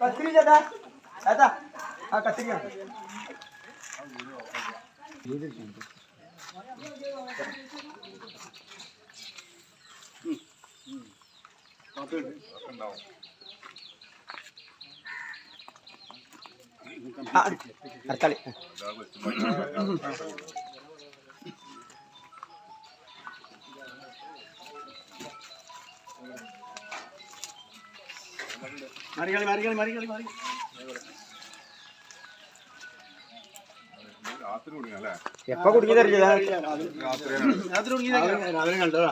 കത്തിരി ചേട്ടാ ചേട്ടാ ആ കത്തിരിക്ക അടുത്താളി മറികളി മറികളി മറികളി മറി. രാത്രി എപ്പ കുടുങ്ങിയതറിയില്ല രാത്രിയാണ് രാവിലെ. കണ്ടതാ.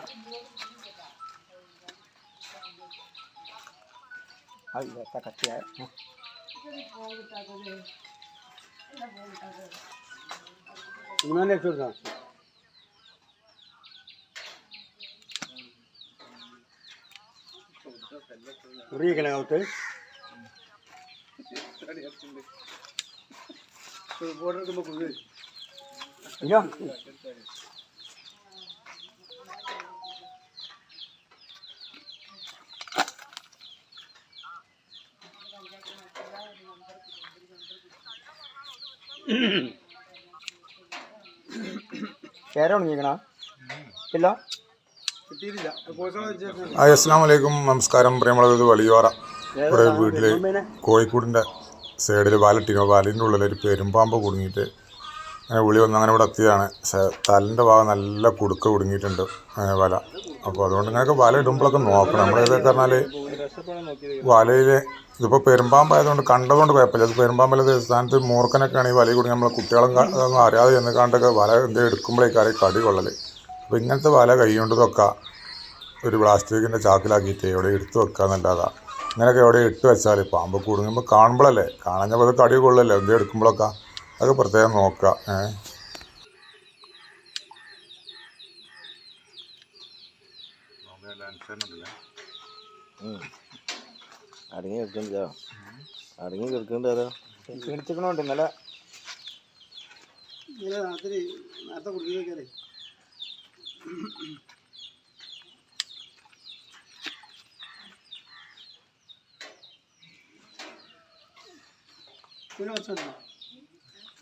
കത്തിയ ഇങ്ങനെ ഇട്ട് കൊടുക്കാം അങ്ങോട്ട് അയ്യോ. പേര ഉണങ്ങിക്കണ? ഇല്ല? ഹായ് അസ്സാം വലൈക്കും നമസ്കാരം. പ്രിയമുള്ളത് വലിയോറ ഇവിടെ വീട്ടിൽ കോഴിക്കോടിന്റെ സൈഡിൽ വാലട്ടിനോ വാലിന്റെ ഉള്ളിൽ ഒരു പെരുമ്പാമ്പ് കുടുങ്ങിയിട്ട് അങ്ങനെ വിളി വന്ന് അങ്ങനെ ഇവിടെ എത്തിയതാണ്. തലിന്റെ ഭാഗം നല്ല കുടുക്ക കുടുങ്ങിയിട്ടുണ്ട് വല. അപ്പോൾ അതുകൊണ്ട് ഇങ്ങനെയൊക്കെ വല ഇടുമ്പോഴൊക്കെ നോക്കണം. നമ്മൾ ഇതൊക്കെ പറഞ്ഞാൽ വലയിൽ ഇതിപ്പോൾ പെരുമ്പാമ്പായതുകൊണ്ട് കണ്ടതുകൊണ്ട് കുഴപ്പമില്ല. അത് പെരുമ്പാമ്പല്ല സ്ഥാനത്ത് മൂർക്കനൊക്കെ ആണെങ്കിൽ വലയിൽ കൂടി നമ്മൾ കുട്ടികളും അറിയാതെ ചെന്ന് കണ്ടൊക്കെ വല എന്തെങ്കിലും എടുക്കുമ്പോഴേക്കാരെ കടി കൊള്ളൽ അപ്പോൾ ഇങ്ങനത്തെ വല കൈ കൊണ്ട് വെക്കാം ഒരു പ്ലാസ്റ്റിക്കിന്റെ ചാക്കിലാക്കിയിട്ട് എവിടെ എടുത്ത് വെക്കാന്നല്ലാതാ ഇങ്ങനെയൊക്കെ എവിടെ ഇട്ട് വെച്ചാൽ പാമ്പ് കുടുങ്ങുമ്പോൾ കാണുമ്പോഴല്ലേ കാണാഞ്ഞപ്പോൾ അത് കടി കൊള്ളല്ലേ? എന്തെങ്കിലും എടുക്കുമ്പോഴൊക്കെ അതൊക്കെ പ്രത്യേകം നോക്കുക ഏഹ് അടങ്ങി കിടക്കണ്ടോ അടങ്ങി കിടക്കണ്ടോ ക്ഷീണിച്ചിക്കണോണ്ട് ഇന്നലെ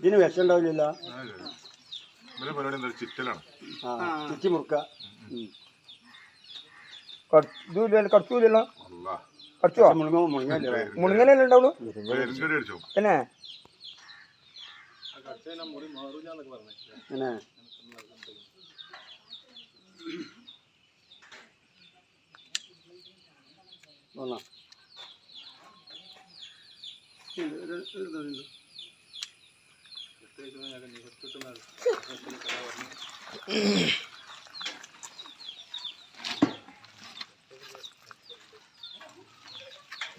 ഇതിന് വിഷം ഉണ്ടാവില്ല ചുറ്റി മുറുക്ക. ഇതുമില്ലല്ലോ കടത്തൂലല്ലോ അല്ല കടത്തുവോ? മുണുങ്ങനല്ലേ ഉണ്ടാവുള്ളൂ? അടിച്ചോ പിന്നെ പിന്നെ ഒന്നാ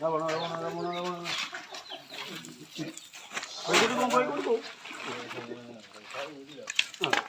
വരാ ആ.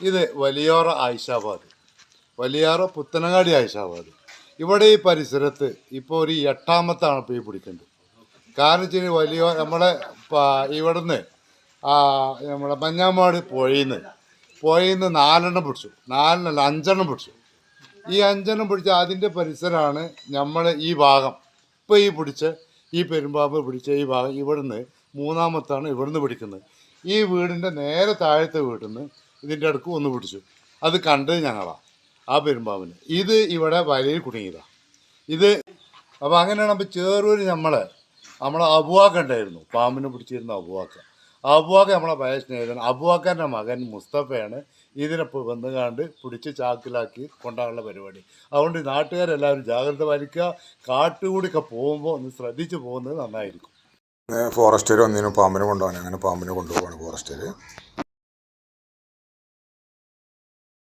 ഇത് വലിയോറ ആയിഷാബാദ്. വലിയോറ പുത്തനങ്ങാടി ആയിഷാബാദ്. ഇവിടെ ഈ പരിസരത്ത് ഇപ്പോൾ ഒരു എട്ടാമത്താണ് ഇപ്പോൾ ഈ കാരണം വെച്ചാൽ വലിയ നമ്മളെ ഇവിടുന്ന് നമ്മളെ മഞ്ഞാമാട് പുഴയിന്ന് പുഴയിന്ന് നാലെണ്ണം പിടിച്ചു. നാലെണ്ണല്ല അഞ്ചെണ്ണം പിടിച്ചു. ഈ അഞ്ചെണ്ണം പിടിച്ച അതിന്റെ പരിസരമാണ് നമ്മൾ ഈ ഭാഗം. ഇപ്പോൾ ഈ പിടിച്ച് ഈ പെരുമ്പാമ്പ് പിടിച്ച ഈ ഭാഗം ഇവിടുന്ന് മൂന്നാമത്താണ് ഇവിടുന്ന് പിടിക്കുന്നത്. ഈ വീടിന്റെ നേരെ താഴത്തെ വീട്ടിൽ നിന്ന് ഇതിന്റെ അടുക്ക് ഒന്ന് പിടിച്ചു. അത് കണ്ടത് ഞങ്ങളാണ് ആ പെരുമ്പാമ്പിന്. ഇത് ഇവിടെ വലയിൽ കുടുങ്ങിയതാണ് ഇത് അപ്പോൾ അങ്ങനെയാണ് അപ്പോൾ ചേറൂര് നമ്മളെ നമ്മളെ അബുവാക്ക ഉണ്ടായിരുന്നു. പാമ്പിനെ പിടിച്ചിരുന്ന അബുവാക്ക. അബുവാക്ക നമ്മളെ ഭയ സ്നേഹിതൻ. അബുവാക്കാന്റെ മകൻ മുസ്തഫയാണ് ഇതിനെ വന്നുകാണ്ട് പിടിച്ച് ചാക്കിലാക്കി കൊണ്ടാകാനുള്ള പരിപാടി. അതുകൊണ്ട് നാട്ടുകാരെല്ലാവരും ജാഗ്രത പാലിക്കുക. കാട്ടുകൂടിയൊക്കെ പോകുമ്പോൾ ഒന്ന് ശ്രദ്ധിച്ച് പോകുന്നത് നന്നായിരിക്കും. ഫോറസ്റ്റർ വന്നതിന് പാമ്പിനെ കൊണ്ടുപോകാൻ അങ്ങനെ പാമ്പിനെ കൊണ്ടുപോകാണ് ഫോറസ്റ്റുകാർ